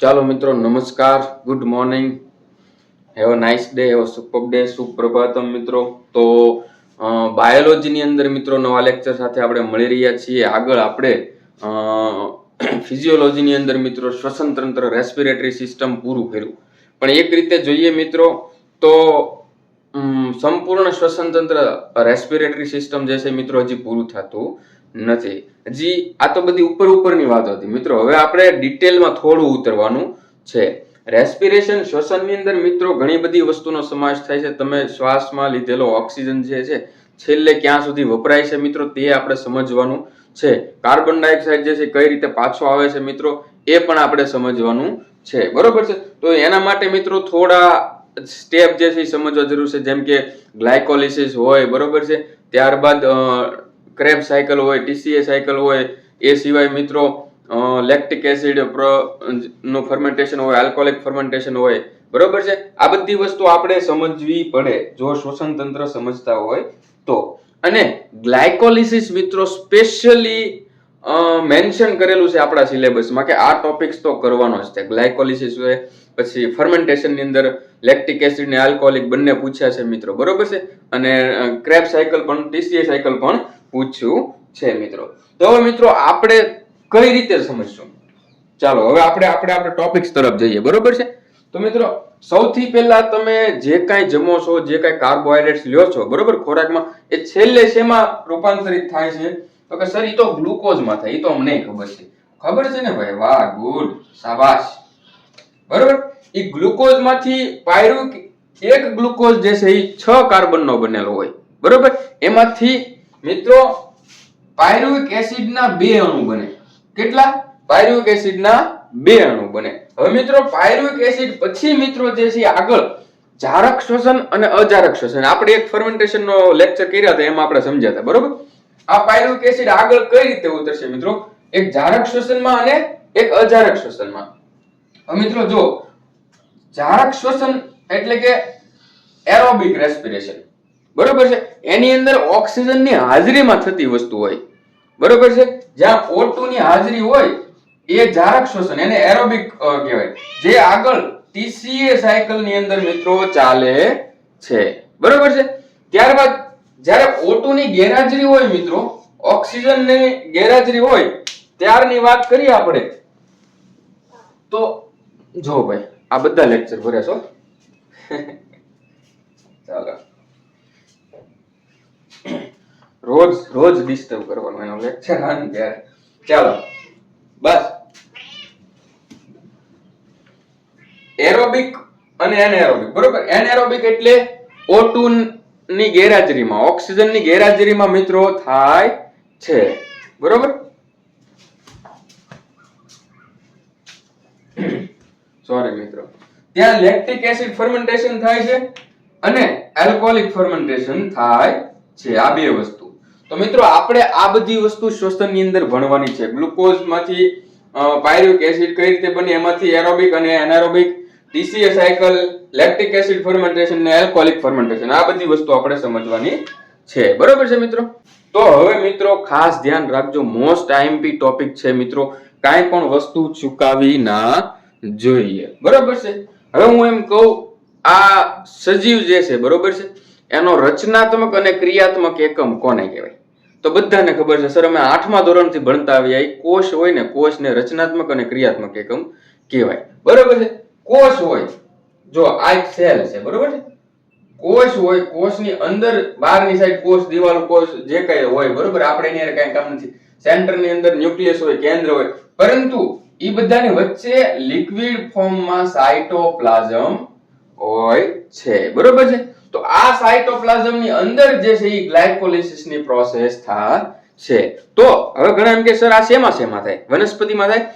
ચાલો મિત્રો, નમસ્કાર good morning have nice day have super day સુપ્રભાતમ મિત્રો. તો બાયોલોજીની અંદર મિત્રો નવા લેક્ચર સાથે આપણે મળી રહ્યા છીએ. આગળ આપણે ફિઝિયોલોજીની અંદર મિત્રો શ્વસન તંત્ર રેસ્પિરેટરી સિસ્ટમ પૂરું કર્યું. પણ એક રીતે જોઈએ મિત્રો, તો સંપૂર્ણ શ્વસન તંત્ર રેસ્પિરેટરી સિસ્ટમ જે છે મિત્રો હજી પૂરું થતું નથી. હજી આ તો બધી ઉપર ઉપરની વાતો હતી. મિત્રો, હવે આપણે ડિટેલમાં થોડું ઉતરવાનું છે. રેસ્પિરેશન શ્વસનની અંદર મિત્રો ઘણી બધી વસ્તુનો સમાવેશ થાય છે. તમે શ્વાસમાં લીધેલો ઓક્સિજન જે છે, છેલ્લે ક્યાં સુધી વપરાય છે મિત્રો તે આપણે સમજવાનું છે. કાર્બન ડાયોક્સાઇડ જે છે, કઈ રીતે પાછો આવે છે મિત્રો એ પણ આપણે સમજવાનું છે. બરોબર છે? તો એના માટે મિત્રો થોડા સ્ટેપ જે છે એ સમજવા જરૂર છે. જેમ કે ગ્લાયકોલિસિસ હોય, બરોબર છે? ત્યારબાદ ક્રેબ સાયકલ હોય ટીસીએ સાયકલ હોય, એ સિવાય મિત્રો લેક્ટિક એસિડનું ફર્મેન્ટેશન હોય આલ્કોહોલિક ફર્મેન્ટેશન હોય, બરોબર છે? આ બધી વસ્તુ આપણે સમજવી પડે, જો શ્વસન તંત્ર સમજતા હોય તો. અને ગ્લાયકોલિસિસ મિત્રો સ્પેશિયલી મેન્શન કરેલું છે આપણા સિલેબસમાં કે આ ટોપિક્સ તો કરવાનો જ છે. ગ્લાયકોલિસિસ હોય, પછી ફર્મેન્ટેશનની અંદર લેક્ટિક એસિડ ને આલ્કોહોલિક બંને પૂછ્યા છે મિત્રો, બરોબર છે? અને ક્રેપ સાયકલ પણ ટીસીએ સાયકલ પણ પૂછ્યું છે મિત્રો. તો હવે મિત્રો આપણે કઈ રીતે સમજશું? ચાલો, હવે આપણે આપણે આપણે ટોપિક્સ તરફ જઈએ. બરોબર છે? તો મિત્રો, સૌથી પહેલા તમે જે કાંઈ જમો છો, જે કાંઈ કાર્બોહાઈડ્રેટ્સ લ્યો છો, બરોબર? ખોરાકમાં, એ છેલ્લે શેમાં રૂપાંતરિત થાય છે? તો કે સર એ તો ગ્લુકોઝમાં થાય. એ તો અમને ખબર છે. ખબર છે ને ભાઈ? વાહ, ગુડ. સાબાશ બરોબર? એ ગ્લુકોઝમાંથી પાયરુ એક ગ્લુકોઝ જે છે એ છ કાર્બનનો બનેલો હોય. બરોબર? એમાંથી મિત્રો, પાયરુવિક એસિડ ના બે અણુ બને. કેટલા? પાયરુવિક એસિડ ના બે અણુ બને. હવે મિત્રો, પાયરુવિક એસિડ પછી મિત્રો જે છે આગળ જારક શ્વસન અને અજારક શ્વસન. આપણે એક ફર્મેન્ટેશન નો લેક્ચર કર્યા હતા, એમાં આપણે સમજ્યા હતા, બરોબર? આ પાયરુવિક એસિડ આગળ કઈ રીતે ઉતરશે મિત્રો? એક જારક શ્વસનમાં અને એક અજારક શ્વસનમાં. હવે મિત્રો, જો જારક શ્વસન એટલે કે એરોબિક રેસ્પિરેશન. બરોબર છે? એની અંદર ઓક્સિજનની હાજરીમાં થતી વસ્તુ હોય. બરોબર છે? જ્યાં O2 ની હાજરી હોય, એ જારક શ્વસન, એને એરોબિક કહેવાય. જે આગળ ટીસીએ સાયકલની અંદર મિત્રો ચાલે છે. બરોબર છે? ત્યારબાદ જ્યારે O2 ની ગેરહાજરી હોય મિત્રો ઓક્સિજનની ગેરહાજરી હોય, ત્યારની વાત કરીએ આપણે. તો જો ભાઈ, આ બધા લેક્ચર ભર્યા છો. ચાલો. રોજ રોજ ડિસ્ટર્બ કરવાનો એનો લેક્ચર આને ત્યારે. ચાલો, બસ. એરોબિક અને એનએરોબિક બરોબર? એનએરોબિક એટલે O2 ની ગેરહાજરીમાં ઓક્સિજનની ગેરહાજરીમાં મિત્રો થાય છે. બરોબર? સોરી મિત્રો. ત્યાં લેક્ટિક એસિડ ફર્મેન્ટેશન થાય છે અને આલ્કોહોલિક ફર્મેન્ટેશન થાય છે આ બે વસ્તુ. તો મિત્રો, આપણે આ બધી વસ્તુ શ્વસનની અંદર ભણવાની છે. ગ્લુકોઝમાંથી પાયરુવિક એસિડ કઈ રીતે બને? એમાંથી એરોબિક અને anaerobic TCA cycle, lactic acid fermentation ને એલ્કોહોલિક ફર્મેન્ટેશન. આ બધી વસ્તુ આપણે સમજવાની છે. બરોબર છે મિત્રો? તો હવે મિત્રો, ખાસ ધ્યાન રાખજો. મોસ્ટ આઈએમપી ટોપિક છે મિત્રો, કાંઈ પણ વસ્તુ ચૂકાવી ના જોઈએ. બરોબર છે? હવે હું એમ કહું, આ સજીવ જે છે, બરોબર છે? એનો રચનાત્મક અને ક્રિયાત્મક એકમ કોને કહેવાય? તો બધાને ખબર છે, સર, અમે આઠમા ધોરણથી ભણતા આવ્યા એ કોષ હોય ને કોષને રચનાત્મક અને ક્રિયાત્મક એકમ કહેવાય. બરોબર છે? કોષ હોય, જો આ એક સેલ છે, બરોબર છે? કોષ હોય, કોષની અંદર બહારની સાઈડ કોષ, દિવાલ કોષ, જે કઈ હોય, બરોબર? આપણે એની કાંઈ કામ નથી. સેન્ટરની અંદર ન્યુક્લિયસ હોય, કેન્દ્ર હોય. પરંતુ એ બધાની વચ્ચે લિક્વિડ ફોર્મમાં સાયટોપ્લાઝમ હોય છે. બરોબર છે? તો આ સાયટોપ્લાઝમની અંદર જે છે એ ગ્લાયકોલિસિસની પ્રોસેસ છે તો હવે ઘણા એમ કે સર આ શેમાં શેમાં થાય? વનસ્પતિમાં થાય?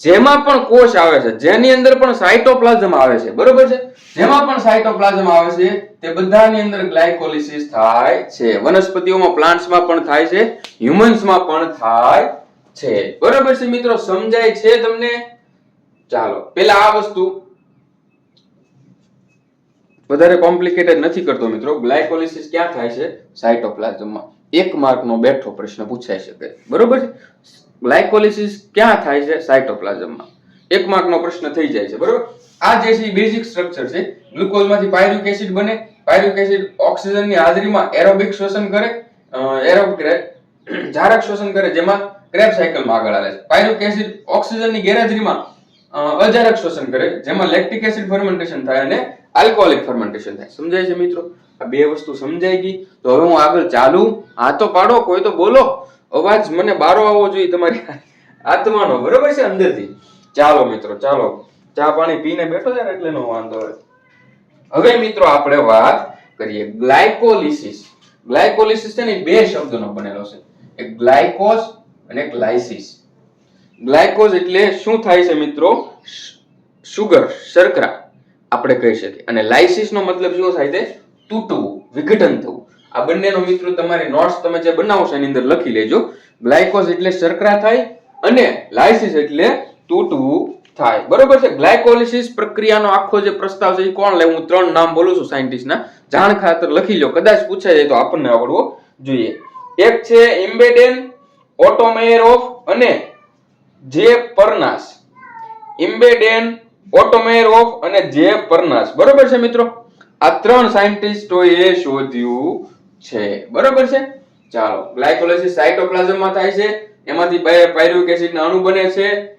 જેમાં પણ કોષ આવે છે, જેની અંદર પણ સાયટોપ્લાઝમ આવે છે, બરોબર છે? જેમાં પણ સાયટોપ્લાઝમ આવે છે, તે બધાની અંદર ગ્લાયકોલિસિસ થાય છે. વનસ્પતિઓમાં પ્લાન્ટ્સમાં પણ થાય છે, હ્યુમન્સમાં પણ થાય છે. બરોબર છે મિત્રો? સમજાય છે તમને? ચાલો પેલા આ વસ્તુ વધારે કોમ્પ્લિકેટેડ નથી કરતો મિત્રો. ગ્લાયકોલિસિસ ક્યાં થાય છે? સાયટોપ્લાઝમમાં એક માર્કનો બેઠો પ્રશ્ન પૂછાઈ શકે. બરોબર છે? ગ્લાયકોલિસિસ ક્યાં થાય છે? સાયટોપ્લાઝમમાં એક માર્કનો પ્રશ્ન થઈ જાય છે. બરોબર? આ જે છે બેઝિક સ્ટ્રક્ચર છે. ગ્લુકોઝમાંથી પાયરુક એસિડ બને. પાયરુક એસિડ ઓક્સિજનની હાજરીમાં એરોબિક શ્વસન કરે. એરોબિક જારક શ્વસન કરે, જેમાં ક્રેબ સાયકલમાં આગળ આવે છે. પાયરુક એસિડ ઓક્સિજનની ગેરહાજરીમાં અજારક શ્વસન કરે, જેમાં લેક્ટિક એસિડ ફર્મેન્ટેશન થાય અને આલ્કોહોલિક ફર્મેન્ટેશન થાય. સમજાય છે મિત્રો? આ બે વસ્તુ સમજાઈ ગઈ. તો હવે હું આગળ ચાલુ. હા તો પાડો, કોઈ તો બોલો. અવાજ મને બારો આવવો જોઈએ તમારી આત્માનો બરોબર છે અંદરથી? ચાલો મિત્રો, ચાલો. ચા પાણી પીને બેઠો છે એટલે નો વાંધો હવે હવે મિત્રો આપણે વાત કરીએ ગ્લાયકોલિસિસ. ગ્લાયકોલિસિસ છે ને બે શબ્દનો બનેલો છે. એક ગ્લાયકોઝ અને ગ્લાયસિસ ગ્લાયકોઝ એટલે શું થાય છે મિત્રો? શુગર, શર્કરા. આપણે કહી શકીએ. અને લાઇસિસનો મતલબ શું થાય છે તૂટવું, વિઘટન થવું. આ બંનેનો મિત્રો તમારી નોટ્સ તમે જે બનાવો છો એની અંદર લખી લેજો. ગ્લાયકોઝ એટલે શર્કરા થાય અને લાઇસિસ એટલે તૂટવું થાય. બરોબર છે? ગ્લાયકોલિસિસ પ્રક્રિયાનો આખો જે પ્રસ્તાવ છે એ કોણ લે? હું ત્રણ નામ બોલું છું સાયન્ટિસ્ટના જાણ ખાતર લખી લો. કદાચ પૂછાય જાય તો આપણને આવડવો જોઈએ. એક છે ઇમ્બેડેન ઓટોમેરોફ અને જે પરનાસ ઇમ્બેડેન ઓટોમેરોફ અને જે પરનાસ બરોબર છે મિત્રો? આ ત્રણ સાયન્ટિસ્ટોએ શોધ્યું છે. બરોબર છે? ચાલો ગ્લાયકોલિસિસ સાયટોપ્લાઝમમાં થાય છે. એમાંથી પાય- પાયરુવિક એસિડના અણુ બને છે.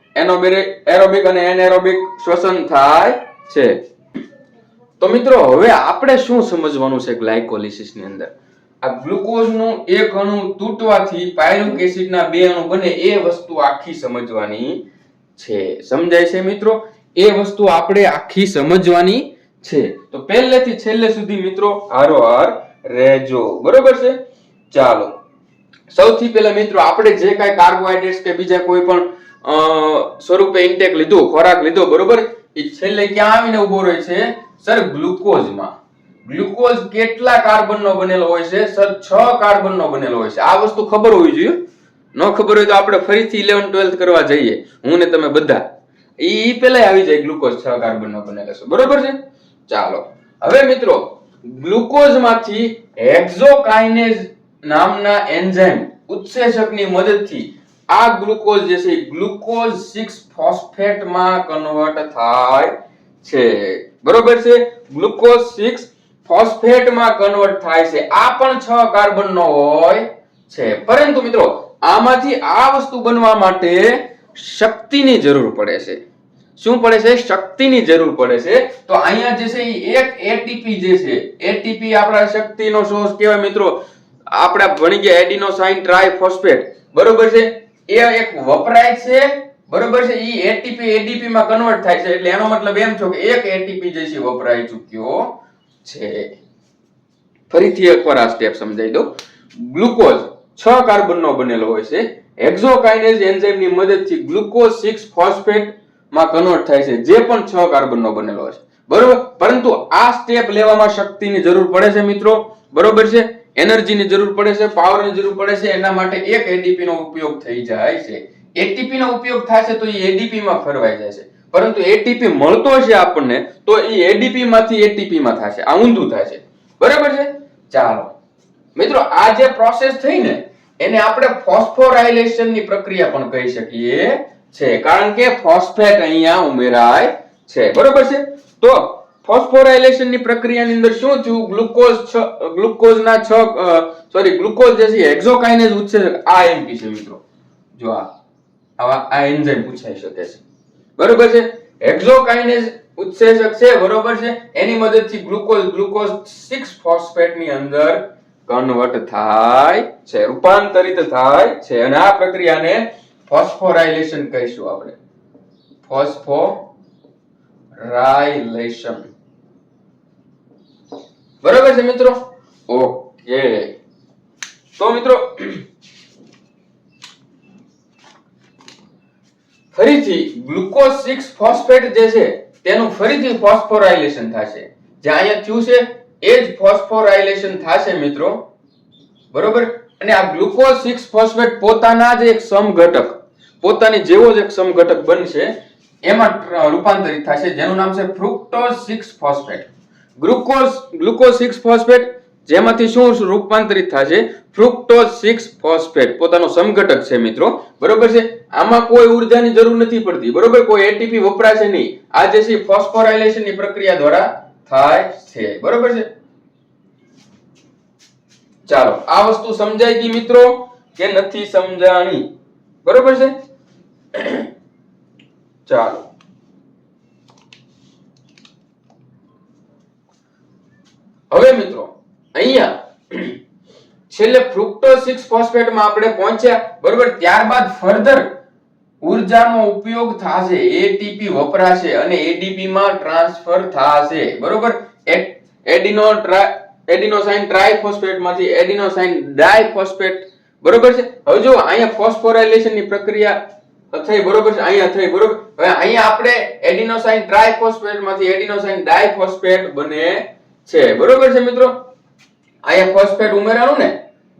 એરોબિક અને એનએરોબિક શ્વસન થાય છે. તો મિત્રો, હવે આપણે શું સમજવાનું છે ગ્લાયકોલિસિસની અંદર? આ ગ્લુકોઝનું એક અણુ તૂટવાથી પાયરુક એસિડના બે અણુ બને એ વસ્તુ આખી સમજવાની છે. સમજાય છે મિત્રો? એ વસ્તુ આપણે આખી સમજવાની છે. તો પહેલેથી છેલ્લે સુધી મિત્રો હારોહાર રહેજો. બરોબર છે? ચાલો. સૌથી પહેલા મિત્રો આપણે જે કાંઈ કાર્બોહાઈડ્રેટ્સ કે બીજા કોઈ પણ સ્વરૂપે ઇન્ટેક લીધો, ખોરાક લીધો, બરોબર? એ છેલ્લે ક્યાં આવીને ઊભો રહે છે? સર, ગ્લુકોઝમાં. ગ્લુકોઝ કેટલા કાર્બનનો બનેલો હોય છે? સર, છ કાર્બનનો બનેલો હોય છે. આ વસ્તુ ખબર હોવી જોઈએ. ન ખબર હોય તો આપણે ફરીથી 11 12 કરવા જઈએ. હું ને તમે બધા. ઈ પેલા આવી જાય ગ્લુકોઝ છ કાર્બનનો બનેલો છે. બરોબર છે? ચાલો. હવે મિત્રો, ગ્લુકોઝમાંથી હેક્ઝોકાઇનેઝ નામના એન્ઝાઇમ ઉત્સેચકની મદદથી આ ગ્લુકોઝ જે છે ગ્લુકોઝ 6 ફોસ્ફેટમાં કન્વર્ટ થાય છે. બરોબર છે? ગ્લુકોઝ 6 ફોસ્ફેટમાં કન્વર્ટ થાય છે. આ પણ 6 કાર્બનનો હોય છે. પરંતુ મિત્રો, આમાંથી આ વસ્તુ બનવા માટે શક્તિની જરૂર પડે છે. શું પડે છે? શક્તિની જરૂર પડે છે. તો અહીંયા જે છે એ એક એટીપી જે છે એટીપી આપણા શક્તિનો સોર્સ કહેવાય મિત્રો. આપણે ભણી ગયા એડિનોસાઇન ટ્રાયફોસ્ફેટ બરોબર છે? એ એક વપરાય છે. બરોબર છે? ઈ એટીપી એડીપી માં કન્વર્ટ થાય છે. એટલે એનો મતલબ એમ છો કે એક એટીપી જે છે વપરાઈ ચૂક્યો છે. ફરીથી એકવાર આ સ્ટેપ સમજાવી દઉં. ગ્લુકોઝ છ કાર્બનનો બનેલો હોય છે. હેક્ઝોકાઇનેઝ એન્ઝાઇમની મદદથી ગ્લુકોઝ 6 ફોસ્ફેટમાં કન્વર્ટ થાય છે, જે પણ છ કાર્બનનો બનેલો છે. બરોબર? પરંતુ આ સ્ટેપ લેવામાં શક્તિની જરૂર પડે છે મિત્રો. બરોબર છે? એનર્જીની જરૂર પડે છે, પાવરની જરૂર પડે છે, એના માટે એક એડીપી નો ઉપયોગ થઈ જાય છે. એટીપી નો ઉપયોગ છે તો એ એડીપીમાં ફરવાઈ જાય છે. પરંતુ એટીપી મળતો છે આપણને તો એ એડીપી માંથી એટીપી માં થશે, આ ઊંધું થાય છે બરાબર છે? ચાલો. મિત્રો, આ જે પ્રોસેસ થઈ ને એને આપણે ફોસ્ફોરાયલેશનની પ્રક્રિયા પણ કહી શકીએ છે. કારણ કે ફોસ્ફેટ અહીંયા ઉમેરાય છે. બરોબર છે? તો ફોસ્ફોરાયલેશનની પ્રક્રિયાની અંદર શું થયું? ગ્લુકોઝ ગ્લુકોઝ ના છ સોરી ગ્લુકોઝ જે છે હેક્ઝોકાઇનેઝ ઉત્સેચક આ એમપી છે મિત્રો. જો આ, આવા, આ એન્ઝાઇમ પૂછાઈ શકે છે. બરોબર છે? હેક્ઝોકાઇનેઝ ઉત્સેચક છે બરોબર છે? એની મદદથી ગ્લુકોઝ ગ્લુકોઝ 6 ફોસ્ફેટની અંદર કન્વર્ટ થાય છે, રૂપાંતરિત થાય છે અને આ પ્રક્રિયાને ફોસ્ફોરાઇલેશન કહીશું આપણે. ફોસ્ફોરાઇલેશન બરાબર છે મિત્રો? ઓકે. તો મિત્રો, ફરીથી ગ્લુકોઝ સિક્સ ફોસ્ફેટ જે છે, તેનું ફરીથી ફોસ્ફોરાયલેશન થશે. જે અહીંયા થયું છે એ જ ફોસ્ફોરાઇલેશન થશે મિત્રો. બરોબર? અને આ ગ્લુકોઝ સિક્સ ફોસ્ફેટ પોતાના જ એક સમઘટક, પોતાની જેવો જ એક સમઘટક બનશે. એમાં રૂપાંતરિત થશે. જેનું નામ છે fructose six phosphate. Glucose glucose six phosphate, જેમાંથી શું રૂપાંતરિત થશે? ફ્રુક્ટોઝ સિક્સ ફોસ્ફેટ, પોતાનો સમઘટક છે મિત્રો. બરોબર છે? આમાં કોઈ ઉર્જાની જરૂર નથી પડતી. બરોબર? કોઈ એટીપી વપરાશે નહીં. આ જે છે ફોસ્ફોરાઇલેશનની પ્રક્રિયા દ્વારા થાય છે. બરોબર છે? ચાલો, આ વસ્તુ સમજાઈ ગઈ મિત્રો? કે નથી સમજાણી? બરોબર છે? ચાલો. હવે મિત્રો, અહીંયા છેલ્લે ફ્રુક્ટો સિક્સ ફોસ્ફેટમાં આપણે પહોંચ્યા. બરોબર, ત્યારબાદ ફર્ધર ઉર્જાનો ઉપયોગ થશે એટીપી વપરાશે અને એડીપી માં ટ્રાન્સફર થશે. બરોબર? એડિનો એડિનોસાઇન ટ્રાઇફોસ્ફેટમાંથી એડિનોસાઇન ડાયફોસ્ફેટ. બરોબર છે? હવે જો અહીંયા ફોસ્ફોરાયલેશનની પ્રક્રિયા થઈ, બરોબર છે? અહીંયા થઈ, બરોબર? હવે અહીંયા આપણે એડિનોસાઇન ટ્રાઇફોસ્ફેટમાંથી એડિનોસાઇન ડાયફોસ્ફેટ બને છે. બરોબર છે મિત્રો? અહીંયા ફોસ્ફેટ ઉમેરાનું ને?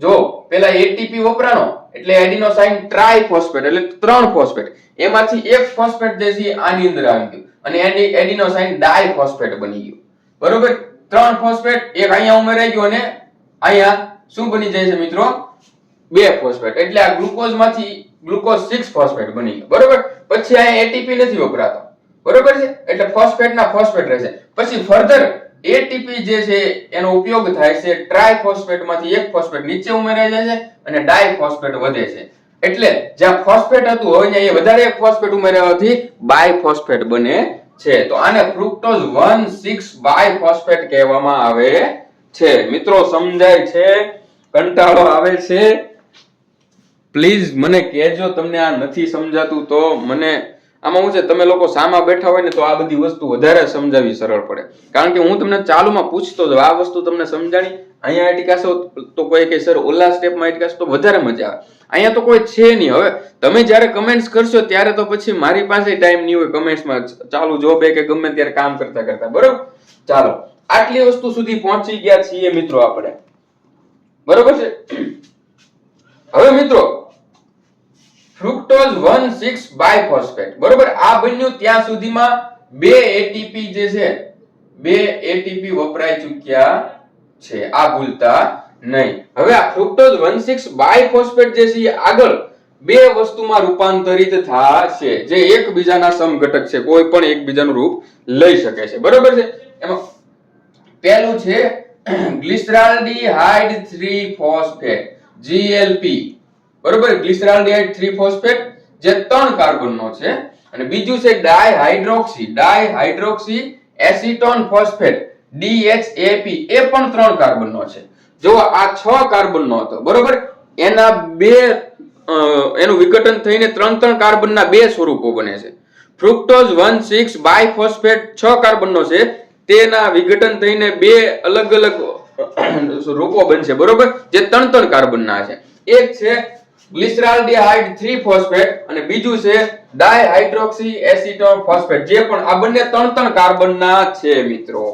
જો પેલા એટીપી વપરાનો એટલે એડિનોસાઇન ટ્રાયફોસ્ફેટ એટલે ત્રણ ફોસ્ફેટ એમાંથી એક ફોસ્ફેટ જે છે આની અંદર આવી ગયું. અને એની એડિનોસાઇન ડાયફોસ્ફેટ બની ગયું. બરોબર? ત્રણ ફોસ્ફેટ એક અહીંયા ઉમેરાઈ ગયો અને અહીંયા શું બની જાય છે મિત્રો? બે ફોસ્ફેટ એટલે આ ગ્લુકોઝમાંથી ગ્લુકોઝ 6 ફોસ્ફેટ બની ગયો. બરોબર? પછી અહીંયા એટીપી નથી વપરાતો. બરોબર છે? એટલે ફોસ્ફેટ ના ફોસ્ફેટ રહેશે. પછી ફર્ધર એટીપી જે છે એનો ઉપયોગ થાય છે ટ્રાયફોસ્ફેટમાંથી એક ફોસ્ફેટ નીચે ઉમેરાઈ જાય છે અને ડાયફોસ્ફેટ વધે છે. એટલે જ્યાં ફોસ્ફેટ હતું હવે અહીંયા વધારે એક ફોસ્ફેટ ઉમેરાવાથી બાયફોસ્ફેટ બને છે. તો આને ફ્રુક્ટોઝ 1,6 બાયફોસ્ફેટ કહેવામાં આવે છે. મિત્રો સમજાય છે? કંટાળો આવે છે? પ્લીઝ મને કહેજો તમને આ નથી સમજાતું તો મને આમાં હું છે, તમે લોકો સામા બેઠા હોય ને તો આ બધી વસ્તુ વધારે સમજાવી સરળ પડે. કારણ કે હું તમને ચાલુમાં પૂછતો જ આ વસ્તુ તમને સમજાણી, અહીંયા આટકાશો તો કોઈ કે સર, ઓલા સ્ટેપમાં એટીકાશો તો વધારે મજા આવે. અહીંયા તો કોઈ છે નહીં. હવે તમે જ્યારે કમેન્ટ્સ કરશો, ત્યારે તો પછી મારી પાસે ટાઈમ નહીં હોય કમેન્ટ્સમાં ચાલુ જોબ કે ગમે ત્યારે કામ કરતા કરતા. બરોબર? ચાલો, આટલી વસ્તુ સુધી પહોંચી ગયા છીએ મિત્રો આપણે. બરોબર છે? હવે મિત્રો ફ્રુક્ટોઝ 1,6 બાયફોસ્ફેટ બરોબર? આ બન્યું ત્યાં સુધીમાં બે એટીપી જે છે બે એટીપી વપરાઈ ચૂક્યા છે. આ ભૂલતા નહીં. હવે આ ફ્રુક્ટોઝ 1,6 બાયફોસ્ફેટ જે છે આગળ બે વસ્તુમાં રૂપાંતરિત થશે. જે એકબીજાના સમઘટક છે. કોઈ પણ એકબીજાનું રૂપ લઈ શકે છે. બરોબર છે? એમાં પહેલું છે ગ્લિસરાલ્ડીહાઇડ 3 ફોસ્ફેટ GLP બરોબર? ગ્લિસરાલ્ડીહાઇડ 3 ફોસ્ફેટ જે ત્રણ કાર્બનનો છે. અને બીજું છે dihydroxy. Dihydroxy acetone phosphate DHAP એ પણ ત્રણ કાર્બનનો છે. જો આ છ કાર્બનનો હતો. બરોબર? એના બે એનું વિઘટન થઈને ત્રણ ત્રણ કાર્બનના બે સ્વરૂપો બને છે. ફ્રુક્ટોઝ 1,6 બાયફોસ્ફેટ છ કાર્બનનો છે. તેના વિઘટન થઈને બે અલગ અલગ રૂપો બનશે. બરોબર? જે ત્રણ ત્રણ કાર્બનના છે. એક છે ગ્લિસરાલ્ડીહાઇડ 3 ફોસ્ફેટ અને બીજું છે ડાયહાઇડ્રોક્સી એસિટોન ફોસ્ફેટ જે પણ આ બંને ત્રણ ત્રણ કાર્બનના છે મિત્રો.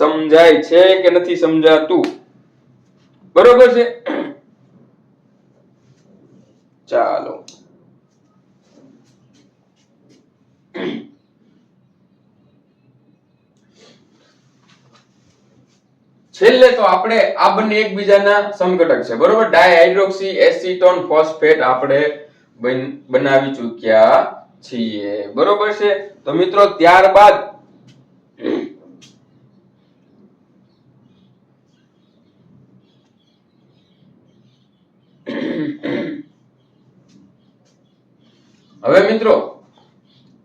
સમજાય છે કે નથી સમજાતું? બરોબર છે? ચાલો. છેલ્લે તો આપણે આ બંને એકબીજાના સમઘટક છે. બરોબર? ડાયહાઇડ્રોક્સી, એસિટોન ફોસ્ફેટ આપણે બન- બનાવી ચૂક્યા છીએ. બરોબર છે? તો મિત્રો, ત્યારબાદ હવે મિત્રો,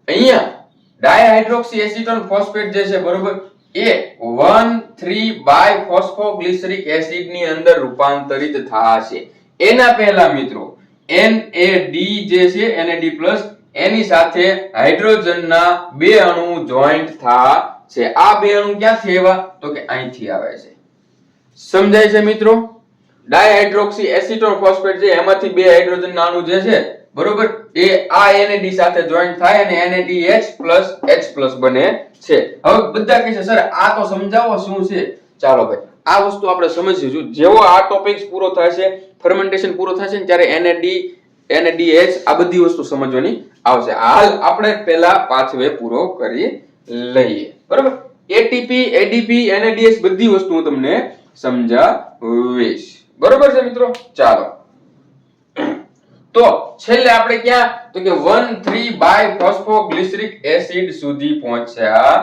અહીંયા ડાયહાઇડ્રોક્સી, એસિટોન ફોસ્ફેટ જે છે, બરોબર? એ 1 3 બાય ફોસ્ફોગ્લિસરિક એસિડની અંદર રૂપાંતરિત થશે એના પહેલા મિત્રો NAD જે છે NAD+ એની સાથે હાઇડ્રોજનના બે અણુ જોઈન્ટ થશે આ બે અણુ ક્યાંથી આવ્યા? તો કે અહીંથી આવે છે. સમજાય છે મિત્રો? ડાયહાઇડ્રોક્સી એસિટોન ફોસ્ફેટ છે, એમાંથી બે હાઇડ્રોજન અણુ જે છે બરોબર? એ આ NAD સાથે જોઈન્ટ થાય અને NADH H બને છે. હવે બધા કહે છે, સર, આ તો સમજાવો, શું છે? ચાલો ભાઈ, આ વસ્તુ આપણે સમજીશું. જેવો આ ટોપિક્સ પૂરો થશે ફર્મેન્ટેશન પૂરો થશે ને ત્યારે NAD NADH આ બધી વસ્તુ સમજવાની આવશે. હાલ આપણે પહેલા પાથવે પૂરો કરી લઈએ. બરોબર? એટીપી એડીપી એનએડીએચ બધી વસ્તુ હું તમને સમજાવીશ. બરોબર છે મિત્રો? ચાલો. તો છેલ્લે આપણે ક્યાં? તો કે one three bi phosphoglyceric acid સુધી પહોંચ્યા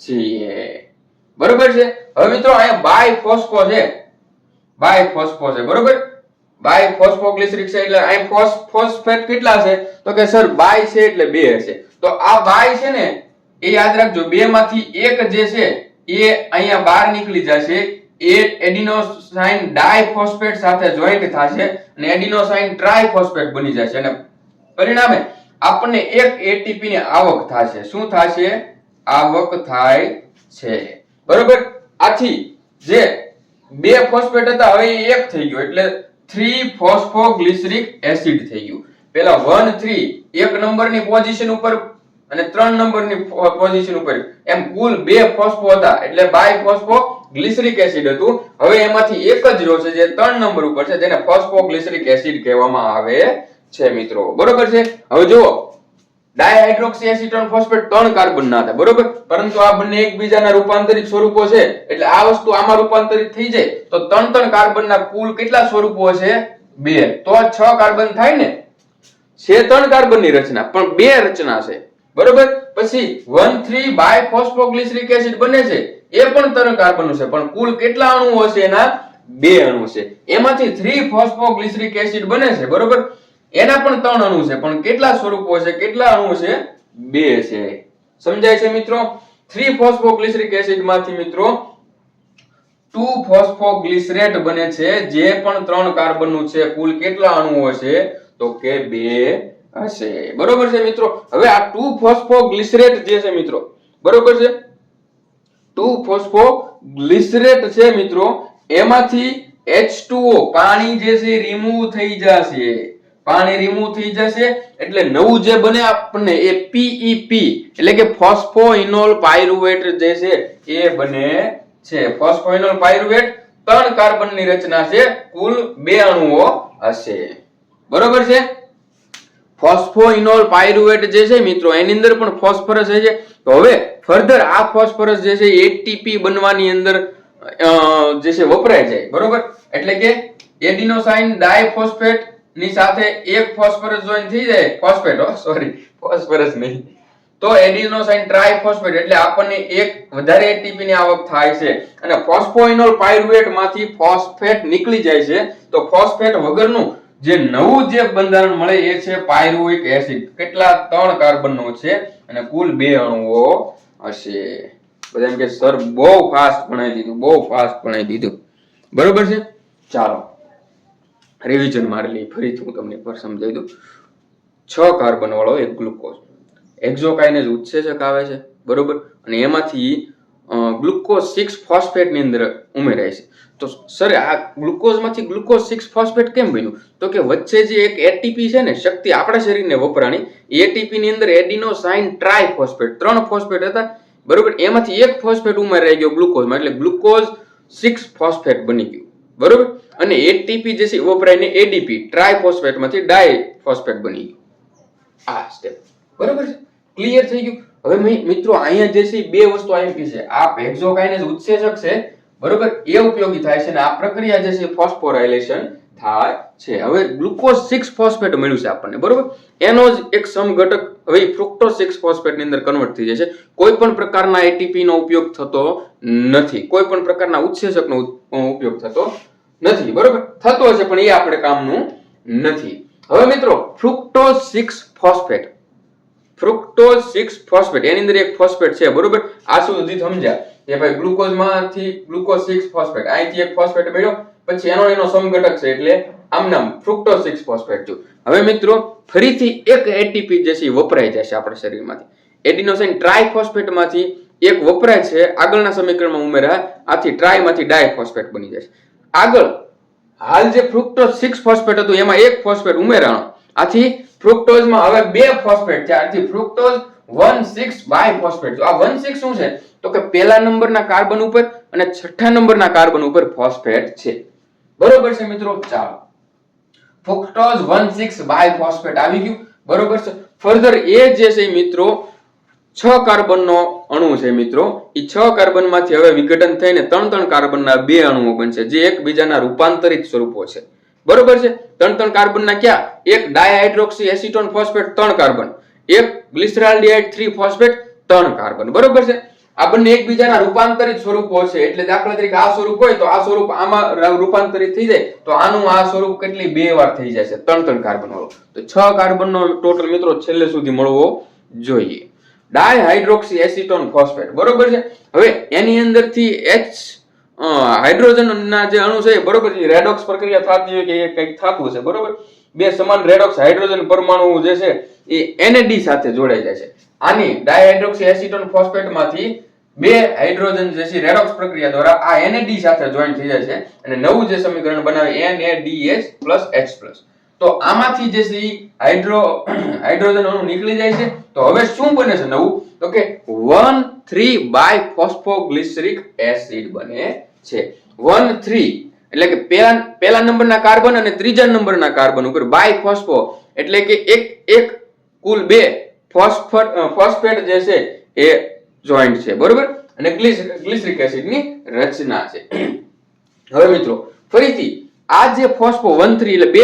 છીએ. બરોબર છે? હવે મિત્રો અહીંયા બાય ફોસ્ફો છે. બાય ફોસ્ફો છે. બરોબર? બાય ફોસ્ફોગ્લિસરિક છે એટલે અહીં ફોસ ફોસ્ફેટ કેટલા છે? તો કે સર બાય છે એટલે બે હશે તો આ બાય છે ને એ યાદ રાખજો બે માંથી એક જે છે એ અહીંયા બહાર નીકળી જશે. એ એડિનોસાઇન ડાયફોસ્ફેટ સાથે જોઈન્ટ થશે અને એડિનોસાઇન ટ્રાયફોસ્ફેટ બની જશે. અને પરિણામે આપણને એક એટીપી ની આવક થશે. શું થશે? આવક થાય છે. બરોબર? આથી જે બે ફોસ્ફેટ હતા, હવે એક થઈ ગયો. એટલે થ્રી ફોસ્ફોગ્લિસરિક એસિડ થઈ ગયું. પેલા વન થ્રી એક નંબરની પોઝિશન ઉપર અને ત્રણ નંબરની પોઝિશન ઉપર. એમ કુલ બે ફોસ્ફો હતા. એટલે બાય ફોસ્ફો ગ્લિસરિક એસિડ હતું. હવે એમાંથી એક જ રો છે જે ત્રણ નંબર ઉપર છે, જેને ફોસ્ફોગ્લિસરિક એસિડ કહેવામાં આવે છે, મિત્રો. બરોબર છે? હવે જુઓ. ડાયહાઇડ્રોક્સી એસિટોન ફોસ્ફેટ ત્રણ કાર્બન ના હતા. બરોબર? પરંતુ આ બંને એકબીજાના રૂપાંતરિત સ્વરૂપો છે. એટલે આ વસ્તુ આમાં રૂપાંતરિત થઈ જાય. તો ત્રણ ત્રણ કાર્બનના કુલ કેટલા સ્વરૂપો છે? બે. તો છ કાર્બન થાય ને? છે ત્રણ કાર્બનની રચના. પણ બે રચના છે. બરોબર? પછી one three bi phosphoglyceric acid બને છે. એ પણ ત્રણ કાર્બનનું છે. પણ કુલ કેટલા અણુઓ છે એના? બે અણુ છે. એમાંથી થ્રી ફોસ્ફોગ્લિસરિક એસિડ બને છે. બરોબર? એના પણ ત્રણ અણુ છે. પણ કેટલા સ્વરૂપો છે? કેટલા અણુ છે? બે છે. સમજાય છે મિત્રો? થ્રી ફોસ્ફોગ્લિસરિક એસિડમાંથી મિત્રો ટુ ફોસ્ફોગ્લિસરેટ બને છે. જે પણ ત્રણ કાર્બનનું છે. કુલ કેટલા અણુઓ છે તો કે બે હશે બરોબર છે મિત્રો? હવે આ ટુ ફોસ્ફોગ્લિસરેટ જે છે મિત્રો, બરોબર છે? ટુ ફોસ્ફોગ્લિસરેટ છે મિત્રો, એમાંથી H2O પાણી જે છે રિમૂવ થઈ જશે. પાણી રિમૂવ થઈ જશે એટલે નવું જે બને આપણને એ PEP એટલે કે ફોસ્ફોઇનોલ પાયરુવેટ જે છે એ બને છે. ફોસ્ફોઇનોલ પાયરુવેટ ત્રણ કાર્બનની રચના છે. કુલ બે અણુઓ હશે. બરોબર છે? ફોસ્ફોઇનોલ પાયરુવેટ જે છે મિત્રો, એની અંદર પણ ફોસ્ફરસ છે. તો હવે ફર્ધર આ ફોસ્ફરસ જે છે એટીપી બનવાની અંદર જે છે વપરાય જાય બરોબર? એટલે કે એડિનોસાઇન ડાયફોસ્ફેટની સાથે એક ફોસ્ફરસ જોઈન થઈ જાય. ફોસ્ફેટ સોરી ફોસ્ફરસ નહીં. તો એડિનોસાઇન ટ્રાયફોસ્ફેટ, એટલે આપણને એક વધારે એટીપી ની આવક થાય છે. અને ફોસ્ફોઇનોલ પાયરુવેટમાંથી ફોસ્ફેટ નીકળી જાય છે. તો ફોસ્ફેટ વગરનું જે નવું જે બંધારણ મળે એ છે પાયરુવિક એસિડ. કેટલા ત્રણ કાર્બનનું છે? અને કુલ બે અણુઓ હશે. એમ કે, સર, બહુ ફાસ્ટ ભણાઈ દીધું, બહુ ફાસ્ટ ભણાઈ દીધું. બરોબર છે? ચાલો. રિવિઝન મારી લઈ ફરીથી હું તમને પર સમજાવી દઉં. છ કાર્બન વાળો એક ગ્લુકોઝ. એક્ઝોકાઇનેઝ ઉત્સેચક આવે છે. બરોબર? અને એમાંથી ગ્લુકોઝ સિક્સ ફોસ્ફેટની અંદર ઉમેરાય છે. તો સર, આ ગ્લુકોઝમાંથી ગ્લુકોઝ સિક્સ ફોસ્ફેટ કેમ બન્યું? તો કે વચ્ચે જે એક એટીપી છે ને, શક્તિ આપણા શરીરને વપરાણી એટીપીની અંદર એડીનો સાઇન ટ્રાય ફોસ્ફેટ ત્રણ ફોસ્ફેટ હતા. બરોબર? એમાંથી એક ફોસ્ફેટ ઉમેરાઈ ગયો ગ્લુકોઝમાં, એટલે ગ્લુકોઝ સિક્સ ફોસ્ફેટ બની ગયું. બરોબર? અને એટીપી જે છે એ વપરાય ને એડીપી ટ્રાય ફોસ્ફેટમાંથી ડાય ફોસ્ફેટ બની ગયું. આ સ્ટેપ બરોબર છે? ક્લિયર થઈ ગયું? હવે મિત્રો, અહીંયા જે છે બે વસ્તુ આઈપી છે. આ હેક્ઝોકાઇનેઝ ઉત્સેચક છે. બરોબર? એ ઉપયોગી થાય છે અને આ પ્રક્રિયા જે છે ફોસ્ફોરાયલેશન થાય છે. હવે ગ્લુકોઝ સિક્સ ફોસ્ફેટ મળ્યું છે આપણને. બરોબર? એનો જ એક સમઘટક હવે ફ્રુક્ટોઝ સિક્સ ફોસ્ફેટની અંદર કન્વર્ટ થઈ છે. કોઈ પણ પ્રકારના એટીપી નો ઉપયોગ થતો નથી. કોઈ પણ પ્રકારના ઉત્સેચક નો ઉપયોગ થતો નથી. બરોબર? થતો હશે પણ એ આપણે કામનું નથી. હવે મિત્રો, fructose six phosphate. Fructose six phosphate. એની અંદર એક ફોસ્ફેટ છે, બરોબર? આ સુધી સમજ્યા? કે ભાઈ ગ્લુકોઝમાંથી ગ્લુકોઝ સિક્સ ફોસ્ફેટ. અહીંથી એક ફોસ્ફેટ મળ્યો, પછી એનો એનો સમઘટક છે એટલે આમ નામ ફ્રુક્ટોઝ સિક્સ ફોસ્ફેટ જો. હવે મિત્રો, ફરીથી એક એટીપી જે છે વપરાઈ જશે આપણા શરીરમાંથી. એડિનોસાઇન ટ્રાયફોસ્ફેટમાંથી એક વપરાય છે. આગળના સમીકરણમાં ઉમેરા, આથી ટ્રાયમાંથી ડાયફોસ્ફેટ બની જશે. આગળ, હાલ જે ફ્રુક્ટોઝ સિક્સ ફોસ્ફેટ હતું, એમાં એક ફોસ્ફેટ ઉમેરાણો. આથી ફ્રુક્ટોઝમાં હવે બે ફોસ્ફેટ છે. આથી fructose one six bi phosphate આ વન સિક્સ શું છે? તો કે પહેલા નંબરના કાર્બન ઉપર અને છઠ્ઠા નંબરના કાર્બન ઉપર ફોસ્ફેટ છે. બરોબર છે મિત્રો? ચાલો. Fructose one six bi phosphate આવી ગયું. બરોબર છે? ફર્ધર એ જે છે મિત્રો, છ કાર્બનનો અણુ છે મિત્રો. એ છ કાર્બનમાંથી હવે વિઘટન થઈને ત્રણ ત્રણ કાર્બનના બે અણુઓ બનશે, જે એકબીજાના રૂપાંતરિત સ્વરૂપો છે. બરોબર છે? ત્રણ ત્રણ કાર્બનના ક્યાં? એક ડાયહાઇડ્રોક્સી એસિટોન ફોસ્ફેટ ત્રણ કાર્બન. એક ગ્લિસરાલ્ડિહાઇડ થ્રી ફોસ્ફેટ ત્રણ કાર્બન. બરોબર છે? આ બંને એકબીજાના રૂપાંતરિત સ્વરૂપો છે. એટલે દાખલા તરીકે આ સ્વરૂપ હોય તો આ સ્વરૂપ આમાં રૂપાંતરિત થઈ જાય. તો આનું આ સ્વરૂપ કેટલી? બે વાર થઈ જાય છે. ત્રણ ત્રણ કાર્બન વાળો તો છ કાર્બનનો ટોટલ મિત્રો છેલ્લે સુધી મળવો જોઈએ. Dihydroxy acetone phosphate. બરોબર છે? હવે એની અંદરથી એચ હાઇડ્રોજન ના જે અણુ છે બરોબર છે રેડોક્સ પ્રક્રિયા થતી હોય કે એ કંઈક થતું છે બરોબર? બે સમાન રેડોક્સ હાઇડ્રોજન પરમાણુ જે છે એ એનએડી સાથે જોડાઈ જાય છે. આની ડાયહાઇડ્રોક્સી એસિટોન ફોસ્ફેટમાંથી બે હાઇડ્રોજન જે છે રેડોક્સ પ્રક્રિયા દ્વારા આ એનએડી સાથે જોઈન થઈ જાય છે અને નવું જે સમીકરણ બનાવે NADH H તો આમાંથી જે છે હાઇડ્રો, હાઇડ્રોજન અણુ નીકળી જાય છે. તો હવે શું બને છે નવું? તો કે 1 3 બાય ફોસ્ફોગ્લિસરિક એસિડ બને છે. 1 3 એટલે કે પહેલા પહેલા નંબરના કાર્બન અને ત્રીજા નંબરના કાર્બન ઉપર બાય ફોસ્ફો એટલે કે એક એક કુલ બે ફોસ્ફેટ ફોસ્ફેટ જે છે એ જોઈન્ટ છે. બરોબર? અને ગ્લિસરિક એસિડની રચના છે. હવે મિત્રો, ફરીથી આ જે ફોસ્ફો વન થ્રી એટલે બે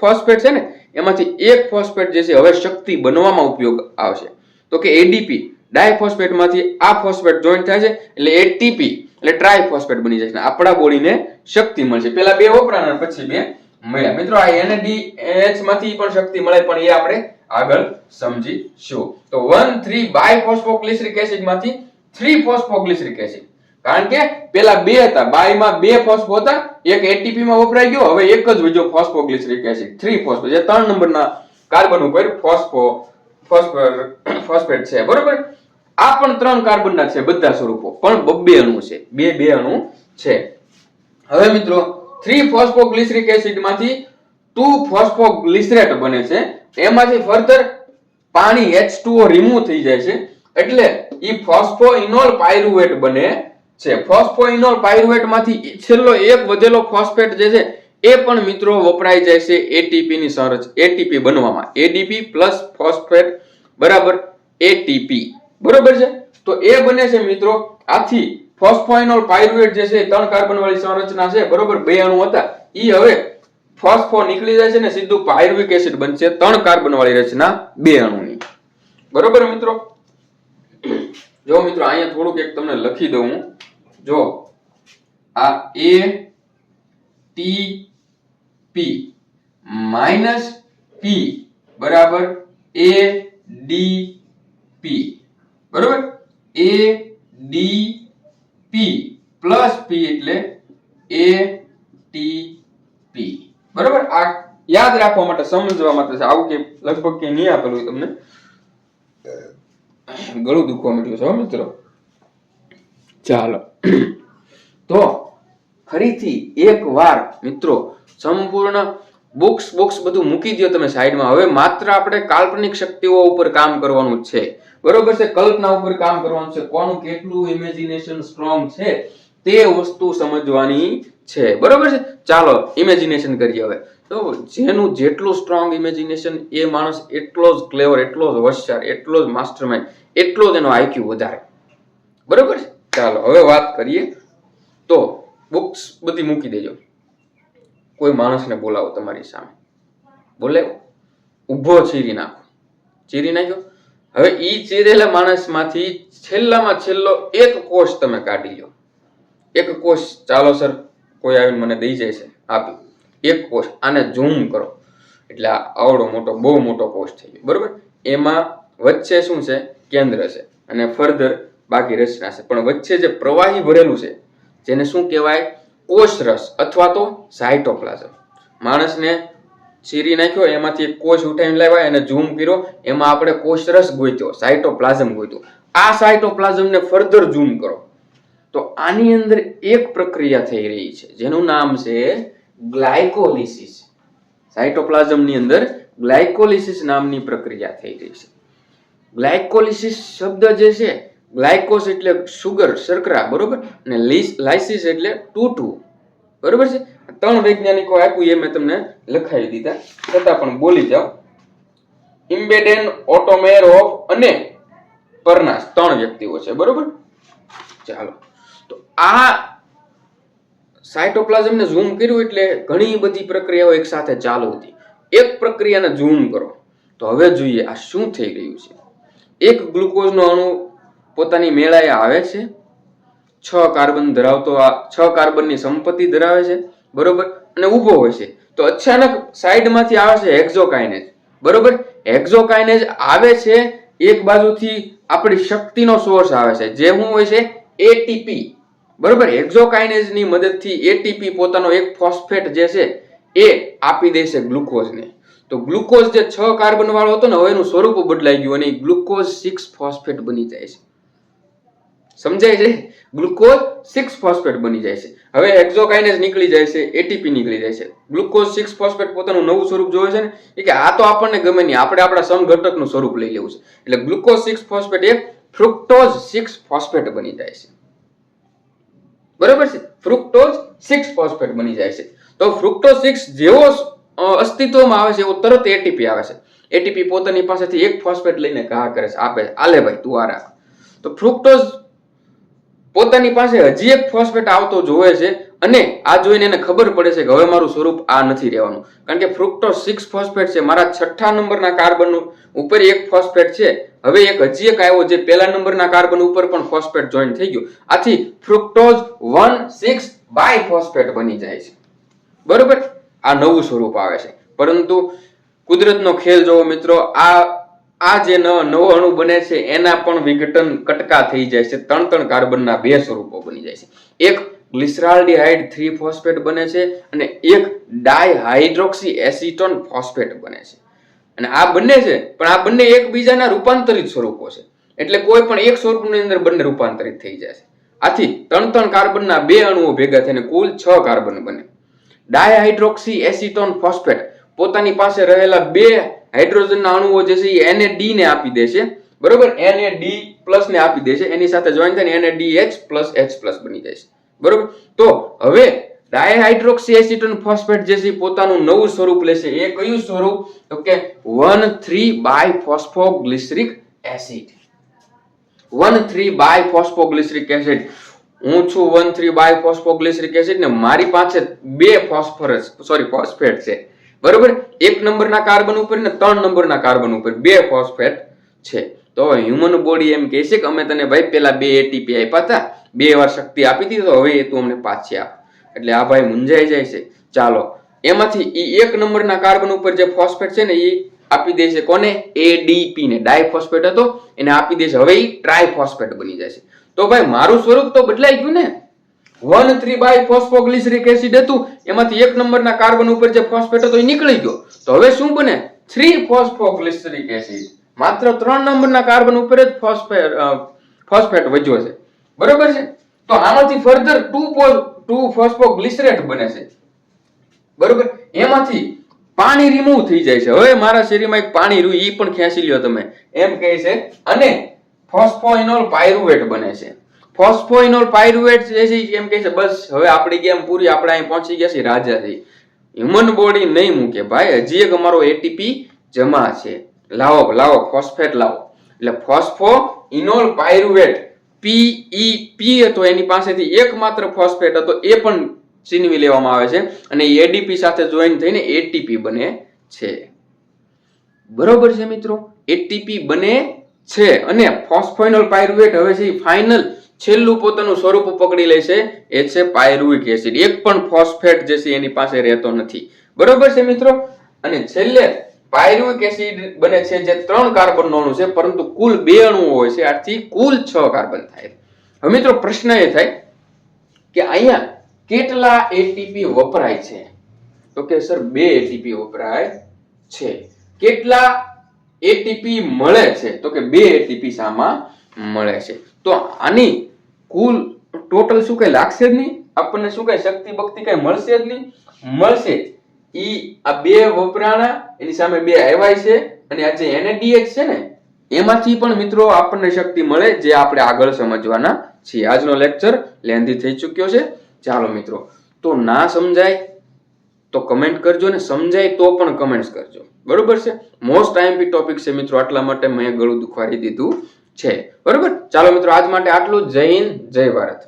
ફોસ્ફેટ છે ને, એમાંથી એક ફોસ્ફેટ જે છે હવે શક્તિ બનવામાં ઉપયોગ આવશે. તો કે એડીપી ડાયફોસ્ફેટમાંથી આ ફોસ્ફેટ જોઈન્ટ થાય છે, એટલે એટીપી એટલે ટ્રાયફોસ્ફેટ બની છે આપણા બોડીને શક્તિ મળશે. પેલા બે વપરાના પછી બે મળ્યા. મિત્રો, આ NADH માંથી પણ શક્તિ મળે, પણ એ આપણે આગળ સમજીશું. તો 1 3 બાયફોસ્ફોગ્લિસરિક એસિડમાંથી 3 ફોસ્ફોગ્લિસરિક એસિડ. કારણ કે પેલા બે હતા, બાયમાં બે ફોસ્ફો હતા, એક એટીપી માં વપરાઈ ગયો, હવે એક જ બીજો ફોસ્ફોગ્લિસરિક એસિડ 3 ફોસ્ફો. જે ત્રણ નંબરના કાર્બન ઉપર ફોસ્ફો, ફોસ્ફર, ફોસ્ફેટ છે. બરોબર? આ પણ ત્રણ કાર્બનના છે બધા સ્વરૂપો. પણ બબ્બે અણુ છે. બે બે અણુ છે. હવે મિત્રો થ્રી ફોસ્ફોગ્લિસરિક એસિડમાંથી 2 ફોસ્ફોગ્લિસરેટ બને છે. એમાંથી ફર્ધર પાણી H2O રિમૂવ થઈ જાય છે. એટલે ઈ ફોસ્ફોઇનોલ પાયરુવેટ બને છે. ફોસ્ફોઇનોલ પાયરુવેટમાંથી છેલ્લો એક વધેલો ફોસ્ફેટ જે છે, એ પણ મિત્રો વપરાઈ જાય છે એટીપી ની સંરચ એટીપી બનવામાં. એડીપી પ્લસ ફોસ્ફેટ બરાબર? એટીપી બરોબર છે? તો એ બને છે મિત્રો, આથી ફોસ્ફોઇનોલ પાયરુવેટ જે છે ત્રણ કાર્બન વાળી સંરચના છે, બરોબર? બે અણુ હતા. ઈ હવે ફોસ્ફો નીકળી જાય છે ને સીધું પાયરુવિક એસિડ બનશે ત્રણ કાર્બન વાળી રચના બે અણુની. બરોબર મિત્રો? જો મિત્રો, અહીંયા થોડુંક એક તમને લખી દઉં. હું. જો, આ એ ટી પી માઇનસ પી બરાબર એ ડી પી બરોબર? એ ડી પી પ્લસ પી એટલે એ ટી પી બરોબર? આ યાદ રાખવા માટે, સમજવા માટે છે. આવું કે લગભગ કે નહીં આપેલું તમને? ગળું દુખવા માંડ્યું છે મિત્રો. ચાલો. તો ફરીથી એક વાર, મિત્રો, સંપૂર્ણ બુક્સ બુક્સ બધું મૂકી દો તમે સાઈડમાં. હવે માત્ર આપણે કાલ્પનિક શક્તિઓ ઉપર કામ કરવાનું છે. બરોબર છે? કલ્પના ઉપર કામ કરવાનું છે. કોનું કેટલું ઇમેજિનેશન સ્ટ્રોંગ છે તે વસ્તુ સમજવાની છે. બરોબર છે? ચાલો ઇમેજિનેશન કરીએ હવે. તો જેનું જેટલું સ્ટ્રોંગ ઇમેજિનેશન એ માણસ એટલો જ ક્લેવર એટલો જ હોશિયાર, એટલો જ માસ્ટરમાઇન્ડ એટલો જ એનો આઈક્યુ વધારે. બરોબર છે? ચાલો, હવે વાત કરીએ. તો બુક્સ બધી મૂકી દેજો. કોઈ માણસને બોલાવો તમારી સામે. બોલે? ઊભો ચીરી નાખો. ચીરી નાખ્યો? હવે એ ચીરેલા માણસમાંથી છેલ્લામાં છેલ્લો એક કોષ તમે કાઢી લો. એક કોષ ચાલો સર, કોઈ આવીને મને દઈ જાય છે, આપી. એક કોષ, આને ઝૂમ કરો. એટલે આવડો મોટો, બહુ મોટો કોષ થઈ ગયો, બરોબર? એમાં વચ્ચે શું છે? કેન્દ્ર છે. અને ફર્ધર બાકી રચના છે. પણ વચ્ચે જે પ્રવાહી ભરેલું છે, જેને શું કહેવાય? કોષ રસ અથવા તો સાયટોપ્લાઝમ માણસને ચીરી નાખ્યો, એમાંથી એક કોષ ઉઠાવીને લાવ્યા અને ઝૂમ કર્યો. એમાં આપણે કોષરસ ગોત્યો સાયટોપ્લાઝમ ગોત્યો આ સાયટોપ્લાઝમને ફર્ધર ઝૂમ કરો. તો આની અંદર એક પ્રક્રિયા થઈ રહી છે, જેનું નામ છે ગ્લાયકોલિસિસ. સાયટોપ્લાઝમની અંદર ગ્લાયકોલિસિસ નામની પ્રક્રિયા થઈ રહી છે. ગ્લાયકોલિસિસ શબ્દ જે છે ગ્લાયકોસ એટલે સુગર, શર્કરા, બરોબર? અને લાઇસિસ એટલે તૂટવું બરોબર છે? ત્રણ વૈજ્ઞાનિકો આપ્યું એ મેં તમને લખાવી દીધા. છતાં પણ બોલી જાઓ. ઇમ્બેડેન ઓટોમેર ઓફ અને પરના ત્રણ વ્યક્તિઓ છે, બરોબર? ચાલો. તો આ સાયટોપ્લાઝમને ઝૂમ કર્યું એટલે ઘણી બધી પ્રક્રિયાઓ એક સાથે ચાલુ હતી. એક પ્રક્રિયાને ઝૂમ કરો. તો હવે જોઈએ આ શું થઈ રહ્યું છે. એક ગ્લુકોઝનો અણુ પોતાની મેળાએ આવે છે. છ કાર્બન ધરાવતો આ છ કાર્બનની સંપત્તિ ધરાવે છે. બરોબર? અને ઊભો હોય છે. તો અચાનક સાઈડમાંથી આવે છે હેક્ઝોકાઇનેજ બરોબર? હેક્ઝોકાઇનેજ આવે છે, એક બાજુથી આપણી શક્તિનો સોર્સ આવે છે. જે શું હોય છે? એટીપી બરોબર? હેક્ઝોકાઇનેજની મદદથી એટીપી પોતાનો એક ફોસ્ફેટ જે છે, એ આપી દેશે ગ્લુકોઝને. તો ગ્લુકોઝ જે છ કાર્બન વાળો હતો ને, હવે એનું સ્વરૂપ બદલાઈ ગયું અને ગ્લુકોઝ સિક્સ ફોસ્ફેટ બની જાય છે. સમજાય છે? ગ્લુકોઝ સિક્સ ફોસ્ફેટ બની જાય છે. હવે એક્ઝોકાઇનેઝ નીકળી જાય છે એટીપી નીકળી જાય છે. ગ્લુકોઝ સિક્સ ફોસ્ફેટ પોતાનું નવું સ્વરૂપ જોવે છે ને કે આ તો આપણને ગમે નહીં, આપણે આપણા સમઘટકનું સ્વરૂપ લઈ લેવું છે. એટલે ગ્લુકોઝ સિક્સ ફોસ્ફેટ એ ફ્રુક્ટોઝ સિક્સ ફોસ્ફેટ બની જાય છે. બરોબર છે? ફ્રુક્ટોઝ સિક્સ ફોસ્ફેટ બની જાય છે. તો ફ્રુક્ટોઝ સિક્સ જેવો અસ્તિત્વમાં આવે છે, એવો તરત એટીપી આવે છે. એટીપી પોતાની પાસેથી એક ફોસ્ફેટ લઈને ઘા કરે છે. આપે. આલે ભાઈ, તું આ રાખ. તો ફ્રુક્ટોઝ પોતાની પાસે હજી એક ફોસ્ફેટ આવતો જોવે છે અને આ જોઈને એને ખબર પડે છે કે હવે મારું સ્વરૂપ આ નથી રહેવાનું. કારણ કે ફ્રુક્ટોઝ સિક્સ ફોસ્ફેટ છે, મારા છઠ્ઠા નંબરના કાર્બનનું ઉપર એક ફોસ્ફેટ છે. હવે એક હજી એક આવ્યો જે પહેલા નંબરના કાર્બન ઉપર પણ ફોસ્ફેટ જોઈન થઈ ગયું. આથી fructose one six bi phosphate બની જાય છે. બરોબર? આ નવું સ્વરૂપ આવે છે. પરંતુ કુદરતનો ખેલ જોવો મિત્રો, આ આ જે નવો અણુ બને છે, એના પણ વિઘટન કટકા થઈ જાય છે. ત્રણ ત્રણ કાર્બનના બે સ્વરૂપો બની જાય છે. એક ગ્લિસરાલ્ડિહાઇડ થ્રી ફોસ્ફેટ બને છે અને એક ડાયહાઇડ્રોક્સી એસિટોન ફોસ્ફેટ બને છે. અને આ બંને છે, પણ આ બંને એકબીજાના રૂપાંતરિત સ્વરૂપો છે. એટલે કોઈ પણ એક સ્વરૂપની અંદર બંને રૂપાંતરિત થઈ જાય છે. આથી ત્રણ ત્રણ કાર્બનના બે અણુઓ ભેગા થઈને કુલ છ કાર્બન બને. ડાયહાઇડ્રોક્સી એસિટોન ફોસ્ફેટ પોતાની પાસે રહેલા બે હાઇડ્રોજનના અણુઓ જે છે એ Na ને આપી દે છે. બરોબર? પ્લસ ને આપી દે છે. એની સાથે જોઈન થઈને એચ પ્લસ એચ પ્લસ બની જાય છે. બરોબર? તો હવે ડાયહાઇડ્રોક્સી એસિટોન ફોસ્ફેટ જે છે પોતાનું નવું સ્વરૂપ લેશે એ કયું સ્વરૂપ? તો કે one three bi phosphoglyceric acid. One three bi phosphoglyceric acid. હું છું one three bi phosphoglyceric acid ને મારી પાસે બે ફોસ્ફરસ, સોરી, ફોસ્ફેટ છે. બરોબર? એક નંબરના કાર્બન ઉપર ને ત્રણ નંબરના કાર્બન ઉપર બે ફોસ્ફેટ છે. તો હ્યુમન બોડી એમ કહે છે કે અમે તને ભાઈ પેલા બે એટીપી આપ્યા હતા. બે વાર શક્તિ આપી હતી તો હવે એ તું અમને પાછી આપ. એટલે આ ભાઈ મૂંઝાઈ જાય છે. ચાલો, એમાંથી ઈ એક નંબરના કાર્બન ઉપર જે ફોસ્ફેટ છે ને એ આપી દે છે કોને? એડીપી ને ડાયફોસ્ફેટ હતો. એને આપી દે છે. હવે એ ટ્રાયફોસ્ફેટ બની જાય છે. તો ભાઈ મારું સ્વરૂપ તો બદલાઈ ગયું ને? One three bi phosphoglyceric acid હતું. એમાંથી એક નંબરના કાર્બન ઉપર જે ફોસ્ફેટ હતો એ નીકળી ગયો. તો હવે શું બને? થ્રી ફોસ્ફોગ્લિસરિક એસિડ માત્ર ત્રણ નંબરના કાર્બન ઉપર જ ફોસ્ફેટ ફોસ્ફેટ વધ્યો છે. બરોબર છે? તો આમાંથી ફર્ધર ટુ ટુ ફોસ્ફોગ્લિસરેટ બને છે. બરોબર? એમાંથી પાણી રિમૂવ થઈ જાય છે. હવે મારા શરીરમાં એક પાણી રહ્યું એ પણ ખેંચી લ્યો તમે. એમ કહે છે, અને ફોસ્ફોઇનોલ પાયરુવેટ બને છે. ફોસ્ફોઇનોલ પાયરુવેટ જે છે એમ કહે છે, બસ, હવે આપણી ગેમ પૂરી, આપણે અહીં પહોંચી ગયા છીએ, રાજા થઈ હ્યુમન બોડી નહીં મૂકે ભાઈ, હજી એક અમારો એટીપી જમા છે. લાવો લાવો ફોસ્ફેટ લાવો. એટલે ફોસ્ફો ઇનોલ પાયરુવેટ પીઈ પી હતો એની પાસેથી એકમાત્ર ફોસ્ફેટ હતો, એ પણ છીનવી લેવામાં આવે છે અને એડીપી સાથે જોઈન થઈને એટીપી બને છે. બરોબર છે મિત્રો? એટીપી બને છે અને ફોસ્ફોઇનોલ પાયરુવેટ હવે છે ફાઇનલ છેલ્લું પોતાનું સ્વરૂપ પકડી લે છે, એ છે પાયરુવિક એસિડ. એક પણ ફોસ્ફેટ જે છે એની પાસે રહેતો નથી. બરોબર છે મિત્રો? અને છેલ્લે પાયરુવિક એસિડ બને છે જે ત્રણ કાર્બન અણુ છે, પરંતુ કુલ બે અણુઓ હોય છે, આથી કુલ છ કાર્બન થાય. હવે મિત્રો પ્રશ્ન એ થાય કે અહીંયા કેટલા એટીપી વપરાય છે? તો કે સર, બે એટીપી વપરાય છે. કેટલા એટીપી મળે છે? તો કે બે એટીપી સામા મળે છે. તો આની કુલ ટોટલ શું કઈ લાગશે જ નહીં? આપણને શું કઈ શક્તિ, ભક્તિ કઈ મળશે જ નહીં? મળશે ઈ આ બે વપરાણા, એની સામે બે આવ્યા છે અને આ જે એનએડીએચ છે ને, એમાંથી પણ મિત્રો આપણને શક્તિ મળે જે આપણે આગળ સમજવાના છીએ. આજનો લેક્ચર લેન્ધી થઈ ચૂક્યો છે. ચાલો મિત્રો, તો ના સમજાય તો કમેન્ટ કરજો ને સમજાય તો પણ કમેન્ટ્સ કરજો. બરોબર છે? મોસ્ટ આઈએમપી ટોપિક છે મિત્રો, આટલા માટે મેં ગળું દુખવાડી દીધું. છે. બરોબર? ચાલો મિત્રો આજ માટે આટલું જય હિન્દ જય ભારત.